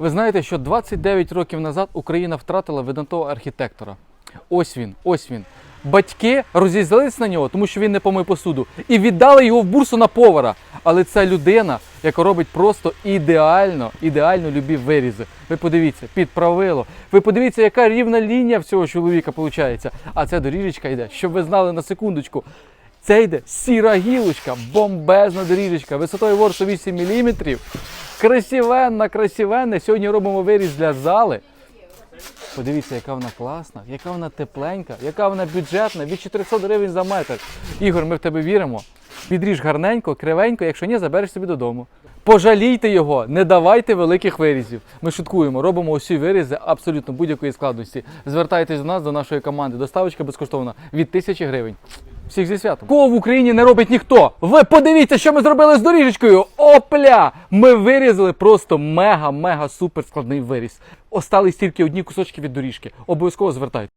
Ви знаєте, що 29 років назад Україна втратила видатного архітектора. Ось він, ось він. Батьки розізлились на нього, тому що він не помив посуду, і віддали його в бурсу на повара. Але це людина, яка робить просто ідеально, ідеально любі вирізи. Ви подивіться, під правило. Ви подивіться, яка рівна лінія в цього чоловіка виходить. А ця доріжечка йде, щоб ви знали на секундочку. Це йде сіра гілочка, бомбезна доріжечка, висотою ворсу 8 мм. Красивенна, красивенна. Сьогодні робимо виріз для зали. Подивіться, яка вона класна, яка вона тепленька, яка вона бюджетна, від 400 гривень за метр. Ігор, ми в тебе віримо. Підріж гарненько, кривенько, якщо ні, забереш собі додому. Пожалійте його, не давайте великих вирізів. Ми шуткуємо, робимо усі вирізи абсолютно будь-якої складності. Звертайтесь до нас, до нашої команди. Доставочка безкоштовна від тисячі гривень. Всіх зі святом. Кого в Україні не робить ніхто. Ви подивіться, що ми зробили з доріжечкою. Опля! Ми вирізали просто мега-мега супер складний виріз. Остались тільки одні кусочки від доріжки. Обов'язково звертайте.